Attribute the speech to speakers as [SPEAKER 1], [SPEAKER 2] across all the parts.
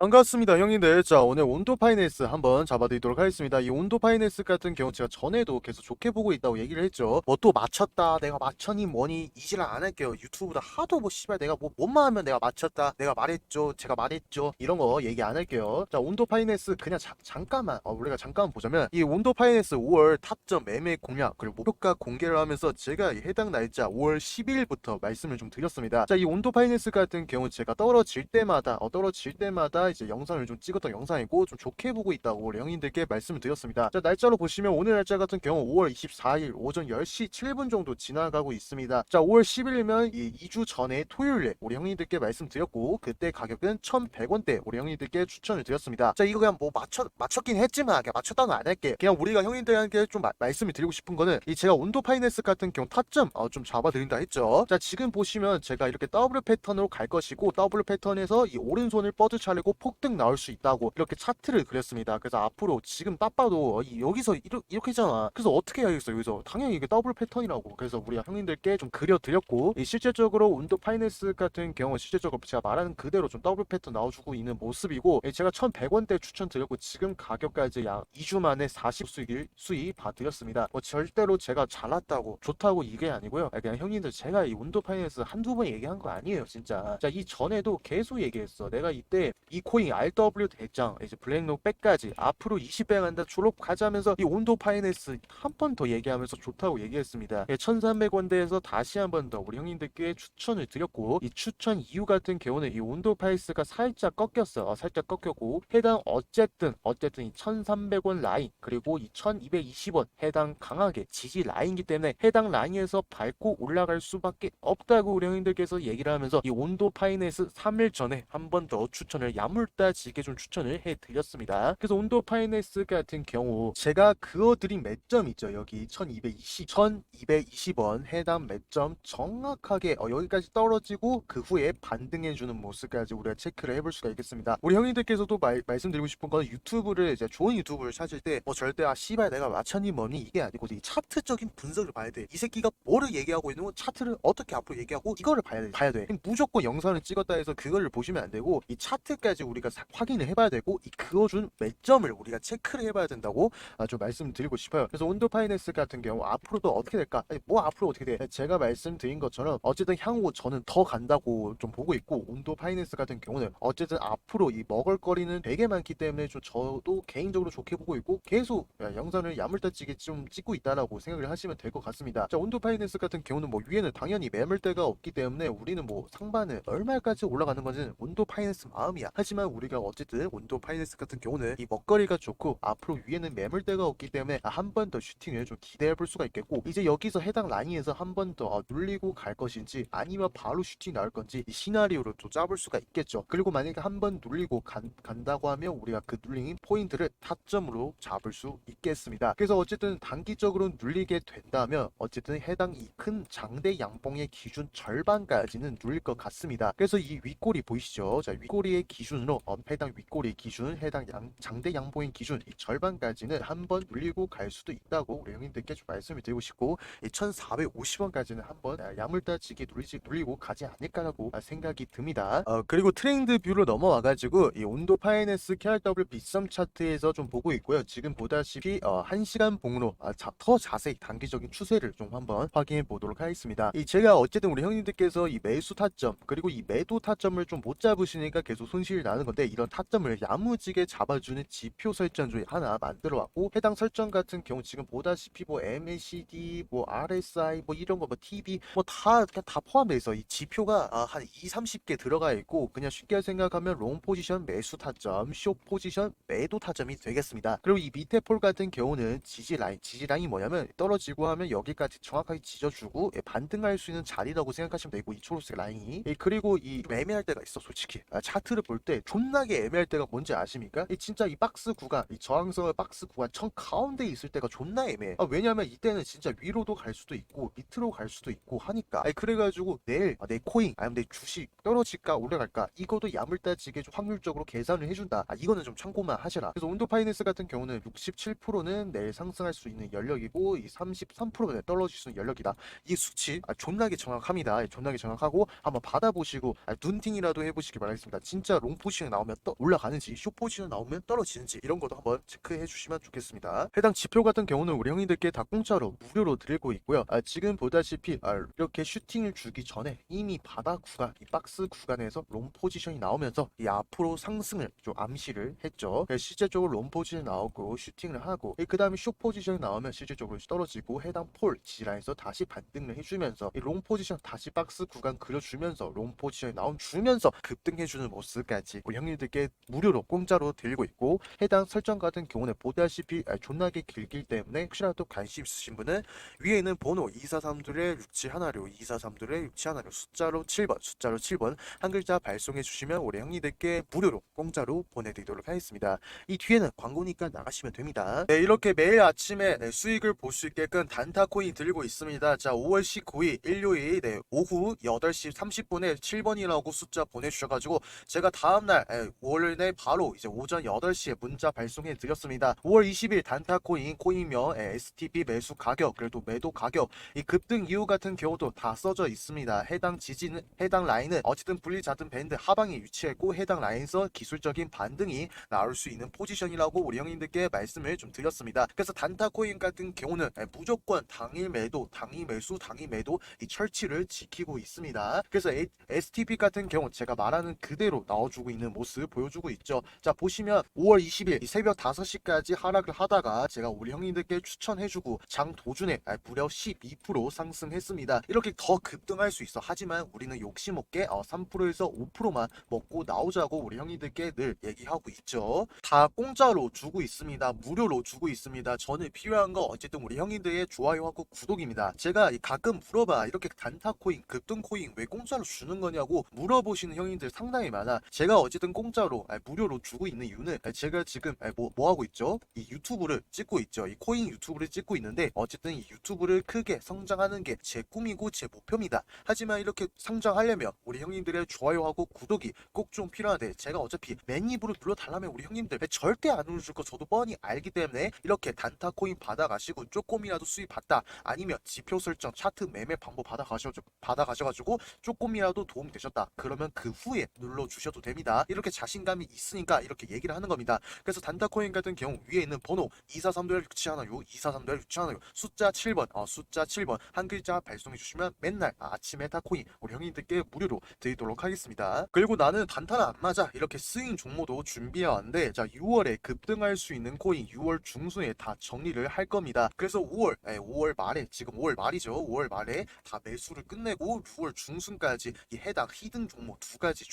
[SPEAKER 1] 반갑습니다 형님들. 자 오늘 온도 파이낸스 한번 잡아드리도록 하겠습니다. 이 온도 파이낸스 같은 경우 제가 전에도 계속 좋게 보고 있다고 얘기를 했죠. 뭐 또 맞췄다 내가 맞췄니 뭐니 이지를 안 할게요. 유튜브다 하도 뭐 씨발 내가 뭐 뭔만 하면 내가 맞췄다 내가 말했죠 제가 말했죠 이런 거 얘기 안 할게요. 자 온도 파이낸스 그냥 자- 잠깐만 어, 우리가 잠깐 보자면 이 온도 파이낸스 5월 탑점 매매 공략 그리고 목표가 공개를 하면서 제가 이 해당 날짜 5월 10일부터 말씀을 좀 드렸습니다. 자 이 온도 파이낸스 같은 경우 제가 떨어질 때마다 어, 떨어질 때마다 이제 영상을 좀 찍었던 영상이고 좀 좋게 보고 있다고 우리 형님들께 말씀을 드렸습니다. 자 날짜로 보시면 오늘 날짜 같은 경우 5월 24일 오전 10시 7분 정도 지나가고 있습니다. 자 5월 10일이면 이 2주 전에 토요일에 우리 형님들께 말씀드렸고 그때 가격은 1,100원대 우리 형님들께 추천을 드렸습니다. 자 이거 그냥 뭐 맞췄 맞췄긴 했지만 그냥 맞췄다는 안 할게. 그냥 우리가 형님들한테 좀 마- 말씀을 드리고 싶은 거는 이 제가 온도 파이낸스 같은 경우 타점 어, 좀 잡아드린다 했죠. 자 지금 보시면 제가 이렇게 더블 패턴으로 갈 것이고 더블 패턴에서 이 오른손을 뻗어 차려고 폭등 나올 수 있다고 이렇게 차트를 그렸습니다. 그래서 앞으로 지금 딱 봐도 어, 이- 여기서 이렇게, 이렇게 잖아 그래서 어떻게 해야겠어 여기서 당연히 이게 더블 패턴이라고. 그래서 우리 형님들께 좀 그려드렸고 이 실질적으로 온도 파이낸스 같은 경우 실질적으로 제가 말하는 그대로 좀 더블 패턴 나와주고 있는 모습이고 예, 제가 1,100원대 추천드렸고 지금 가격까지 약 2주 만에 40 수익 수익 봐드렸습니다. 뭐 절대로 제가 잘났다고 좋다고 이게 아니고요. 아, 그냥 형님들 제가 이 온도 파이낸스 한두 번 얘기한 거 아니에요 진짜. 자 이 전에도 계속 얘기했어. 내가 이때 이 코인 RW 대장 이제 블랙록 백까지 앞으로 20배 간다 졸업 가자면서 이 온도 파이낸스 한 번 더 얘기하면서 좋다고 얘기했습니다. 예, 1,300원대에서 다시 한 번 더 우리 형님들께 추천을 드렸고 이 추천 이유 같은 경우는 이 온도 파이스가 살짝 꺾였어. 어, 살짝 꺾였고 해당 어쨌든 어쨌든 이 1,300원 라인 그리고 이 1,220원 해당 강하게 지지 라인이기 때문에 해당 라인에서 밟고 올라갈 수밖에 없다고 우리 형님들께서 얘기를 하면서 이 온도 파이낸스 3일 전에 한 번 더 추천을 야물 딱지게 좀 추천을 해드렸습니다. 그래서 온도 파이낸스 같은 경우 제가 그어드린 매점 있죠. 여기 1220, 1220원 해당 매점 정확하게 어, 여기까지 떨어지고 그 후에 반등해주는 모습까지 우리가 체크를 해볼 수가 있겠습니다. 우리 형님들께서도 말, 말씀드리고 싶은 건 유튜브를 이제 좋은 유튜브를 찾을 때 뭐 절대 아 씨발 내가 마천이 뭐니 이게 아니고 이 차트적인 분석을 봐야 돼. 이 새끼가 뭐를 얘기하고 있는 건 차트를 어떻게 앞으로 얘기하고 이거를 봐야 돼. 봐야 돼. 무조건 영상을 찍었다 해서 그거를 보시면 안 되고 이 차트까지 우리가 사- 확인을 해봐야 되고 이 그어준 매점을 우리가 체크를 해봐야 된다고 아, 좀 말씀드리고 싶어요. 그래서 온도 파이낸스 같은 경우 앞으로도 어떻게 될까? 아니, 뭐 앞으로 어떻게 돼? 제가 말씀드린 것처럼 어쨌든 향후 저는 더 간다고 좀 보고 있고 온도 파이낸스 같은 경우는 어쨌든 앞으로 이 먹을거리는 되게 많기 때문에 좀 저도 개인적으로 좋게 보고 있고 계속 야, 영상을 야물딱지게 좀 찍고 있다라고 생각을 하시면 될 것 같습니다. 자 온도 파이낸스 같은 경우는 뭐 위에는 당연히 매물대가 없기 때문에 우리는 뭐 상반을 얼마까지 올라가는 건지는 온도 파이낸스 마음이야. 하지만 우리가 어쨌든 온도 파이낸스 같은 경우는 이 먹거리가 좋고 앞으로 위에는 매물대가 없기 때문에 한 번 더 슈팅을 좀 기대해 볼 수가 있겠고 이제 여기서 해당 라인에서 한 번더 어, 눌리고 갈 것인지 아니면 바로 슈팅 나올 건지 이 시나리오로 또 짜볼 수가 있겠죠. 그리고 만약에 한 번 눌리고 간, 간다고 하면 우리가 그 눌린 포인트를 타점으로 잡을 수 있겠습니다. 그래서 어쨌든 단기적으로 눌리게 된다면 어쨌든 해당 이 큰 장대 양봉의 기준 절반까지는 눌릴 것 같습니다. 그래서 이 윗꼬리 보이시죠? 자 윗꼬리의 기준 으로 어, 해당 윗꼬리 기준 해당 양, 장대 양봉의 기준 이 절반까지는 한번 눌리고 갈 수도 있다고 우리 형님들께 좀 말씀을 드리고 싶고 이 1,450원까지는 한번 아, 야물다지게 눌리지 눌리고 가지 않을까라고 아, 생각이 듭니다. 어, 그리고 트렌드 뷰로 넘어와 가지고 이 온도 파이낸스 KRW 빗썸 차트에서 좀 보고 있고요. 지금 보다시피 어, 1시간 봉으로 아, 자, 더 자세히 단기적인 추세를 좀 한번 확인해 보도록 하겠습니다. 이 제가 어쨌든 우리 형님들께서 이 매수 타점 그리고 이 매도 타점을 좀 못 잡으시니까 계속 손실이 나는 건데 이런 타점을 야무지게 잡아주는 지표 설정 중에 하나 만들어 왔고 해당 설정 같은 경우 지금 보다시피 뭐 MACD 뭐 RSI 뭐 이런 거 뭐 TV 뭐다 그냥 다 있어 이 지표가 아, 한 2, 30개 들어가 있고 그냥 쉽게 생각하면 롱 포지션 매수 타점 쇼 포지션 매도 타점이 되겠습니다. 그리고 이 밑에 폴 같은 경우는 지지 라인 지지 라인이 뭐냐면 떨어지고 하면 여기까지 정확하게 지져주고 예, 반등할 수 있는 자리라고 생각하시면 되고 이 초록색 라인이. 예, 그리고 이 애매할 때가 있어 솔직히. 아, 차트를 볼때 존나게 애매할 때가 뭔지 아십니까? 이 진짜 이 박스 구간 이 저항성의 박스 구간 청 가운데 있을 때가 존나 애매해. 아, 왜냐면 이때는 진짜 위로도 갈 수도 있고 밑으로 갈 수도 있고 하니까. 아니, 그래가지고 내일 아, 내 코인 아니면 내 주식 떨어질까 올라갈까 이것도 야물따지게 좀 확률적으로 계산을 해준다. 아, 이거는 좀 참고만 하시라. 그래서 온도 파이낸스 같은 경우는 67%는 내일 상승할 수 있는 연력이고 이 33%는 떨어질 수 있는 연력이다. 이 수치 아, 존나게 정확합니다. 예, 존나게 정확하고 한번 받아보시고 아, 눈팅이라도 해보시기 바라겠습니다. 진짜 롱 포지 포지션이 나오면 떠 올라가는지 숏 포지션 나오면 떨어지는지 이런 것도 한번 체크해 주시면 좋겠습니다. 해당 지표 같은 경우는 우리 형님들께 다 공짜로 무료로 드리고 있고요. 아, 지금 보다시피 아, 이렇게 슈팅을 주기 전에 이미 바닥 구간, 이 박스 구간에서 롱 포지션이 나오면서 이 앞으로 상승을 좀 암시를 했죠. 그래서 실제적으로 롱 포지션 나오고 슈팅을 하고 그 다음에 숏 포지션이 나오면 실제적으로 떨어지고 해당 폴 지라에서 다시 반등을 해주면서 이롱 포지션 다시 박스 구간 그려주면서 롱 포지션이 나온 주면서 급등해주는 모습까지 우리 형님들께 무료로 공짜로 드리고 있고 해당 설정 같은 경우는 보다시피 아, 존나게 길기 때문에 혹시라도 관심 있으신 분은 위에 있는 번호 243둘의 6716 243둘의 6716 숫자로 7번 숫자로 7번 한 글자 발송해 주시면 우리 형님들께 무료로 공짜로 보내드리도록 하겠습니다. 이 뒤에는 광고니까 나가시면 됩니다. 네, 이렇게 매일 아침에 네, 수익을 볼 수 있게끔 단타 코인 들고 있습니다. 자, 5월 19일 일요일 네, 오후 8시 30분에 7번이라고 숫자 보내주셔가지고 제가 다음 날 5월 내 바로 이제 오전 8시에 문자 발송해 드렸습니다. 5월 20일 단타 코인 코인명 예, STP 매수 가격 그리고 또 매도 가격 이 급등 이유 같은 경우도 다 써져 있습니다. 해당 지지는 해당 라인은 어쨌든 분리 잦은 밴드 하방에 위치했고 해당 라인에서 기술적인 반등이 나올 수 있는 포지션이라고 우리 형님들께 말씀을 좀 드렸습니다. 그래서 단타 코인 같은 경우는 예, 무조건 당일 매도, 당일 매수, 당일 매도 이 철치를 지키고 있습니다. 그래서 STP 같은 경우 제가 말하는 그대로 나와주고 있는 모습 보여주고 있죠. 자 보시면 5월 20일 이 새벽 5시까지 하락을 하다가 제가 우리 형님들께 추천해주고 장 도중에 아, 무려 12% 상승했습니다. 이렇게 더 급등할 수 있어. 하지만 우리는 욕심 없게 어, 3%에서 5%만 먹고 나오자고 우리 형님들께 늘 얘기하고 있죠. 다 공짜로 주고 있습니다. 무료로 주고 있습니다. 저는 필요한 거 어쨌든 우리 형님들의 좋아요하고 구독입니다. 제가 이 가끔 물어봐 이렇게 단타 코인, 급등 코인 왜 공짜로 주는 거냐고 물어보시는 형님들 상당히 많아. 제가 어쨌든 공짜로 아, 무료로 주고 있는 이유는 아, 제가 지금 아, 뭐, 뭐 하고 있죠? 이 유튜브를 찍고 있죠. 이 코인 유튜브를 찍고 있는데 어쨌든 이 유튜브를 크게 성장하는 게 제 꿈이고 제 목표입니다. 하지만 이렇게 성장하려면 우리 형님들의 좋아요하고 구독이 꼭 좀 필요한데 제가 어차피 맨 입으로 눌러달라면 우리 형님들 절대 안 눌러줄 거 저도 뻔히 알기 때문에 이렇게 단타 코인 받아가시고 조금이라도 수익 받다 아니면 지표 설정 차트 매매 방법 받아가셔 받아가셔가지고 조금이라도 도움 되셨다 그러면 그 후에 눌러주셔도 됩니다 이렇게 자신감이 있으니까 이렇게 얘기를 하는 겁니다. 그래서 단타 코인 같은 경우 위에 있는 번호 243도 6716 243도 6716 숫자 7번 어, 숫자 7번 한 글자 발송해 주시면 맨날 아침에 타코인 우리 형님들께 무료로 드리도록 하겠습니다. 그리고 나는 단타는 안 맞아. 이렇게 스윙 종목도 준비해 왔는데 자 6월에 급등할 수 있는 코인 6월 중순에 다 정리를 할 겁니다. 그래서 5월 예, 5월 말에 지금 5월 말이죠. 5월 말에 다 매수를 끝내고 6월 중순까지 이 해당 히든 종목 두 가지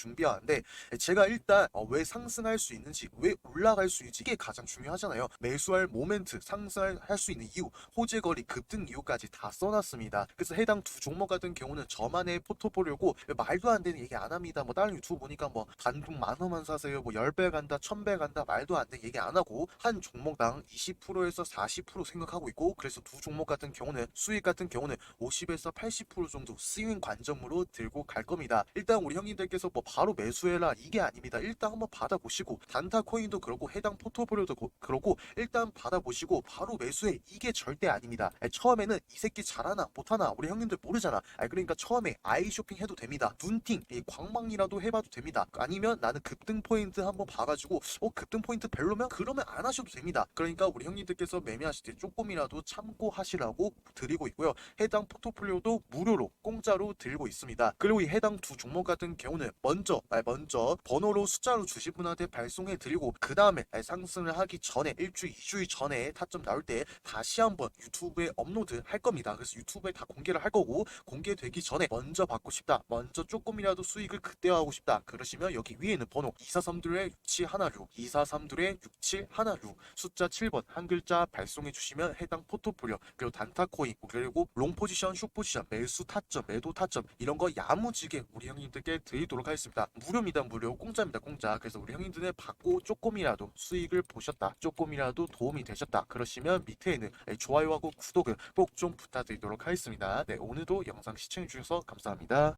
[SPEAKER 1] 예, 제가 일단 어, 왜 상승할 수 있는지 왜 올라갈 수 있는지 이게 가장 중요하잖아요. 매수할 모멘트 상승할 할수 있는 이유 호재 거리 급등 이유까지 다 써놨습니다. 그래서 해당 두 종목 같은 경우는 저만의 포트폴리오고 말도 안 되는 얘기 안 합니다. 뭐 다른 유튜브 보니까 뭐 단돈 만 원만 사세요 뭐 10배 간다 1000배 간다 말도 안 되는 얘기 안 하고 한 종목당 20%에서 40% 생각하고 있고 그래서 두 종목 같은 경우는 수익 같은 경우는 50에서 80% 정도 스윙 관점으로 들고 갈 겁니다. 일단 우리 형님들께서 뭐 바로 매수해라 이게 아닙니다. 일단 한번 받아보시고 단타 코인도 그렇고 해당 포트폴리오도 고- 그렇고 일단 받아보시고 바로 매수해. 이게 절대 아닙니다. 에, 처음에는 이 새끼 잘하나 못하나 우리 형님들 모르잖아. 아, 그러니까 처음에 아이 쇼핑 해도 됩니다. 눈팅 이 광망이라도 해봐도 됩니다. 아니면 나는 급등 포인트 한번 봐가지고 어 급등 포인트 별로면? 그러면 안 하셔도 됩니다. 그러니까 우리 형님들께서 매매하실 때 조금이라도 참고하시라고 드리고 있고요. 해당 포트폴리오도 무료로 공짜로 드리고 있습니다. 그리고 이 해당 두 종목 같은 경우는 먼저 아, 먼저 번호로 숫자로 주신 분한테 발송해 드리고 그 다음에 상승을 하기 전에 일주일 이주일 전에 타점 나올 때 다시 한번 유튜브에 업로드 할 겁니다. 그래서 유튜브에 다 공개를 할 거고 공개되기 전에 먼저 받고 싶다 먼저 조금이라도 수익을 극대화하고 싶다 그러시면 여기 위에 있는 번호 243둘의 6716 243둘의 6716 숫자 7번 한 글자 발송해 주시면 해당 포트폴리오 그리고 단타 코인 그리고 롱 포지션 숏 포지션 매수 타점 매도 타점 이런 거 야무지게 우리 형님들께 드리도록 하겠습니다. 무료입니다 무료 공짜입니다 공짜. 그래서 우리 형님들은 받고 조금이라도 수익을 보셨다 조금이라도 도움이 되셨다 그러시면 밑에 있는 좋아요하고 구독을 꼭 좀 부탁드리도록 하겠습니다. 네 오늘도 영상 시청해 주셔서 감사합니다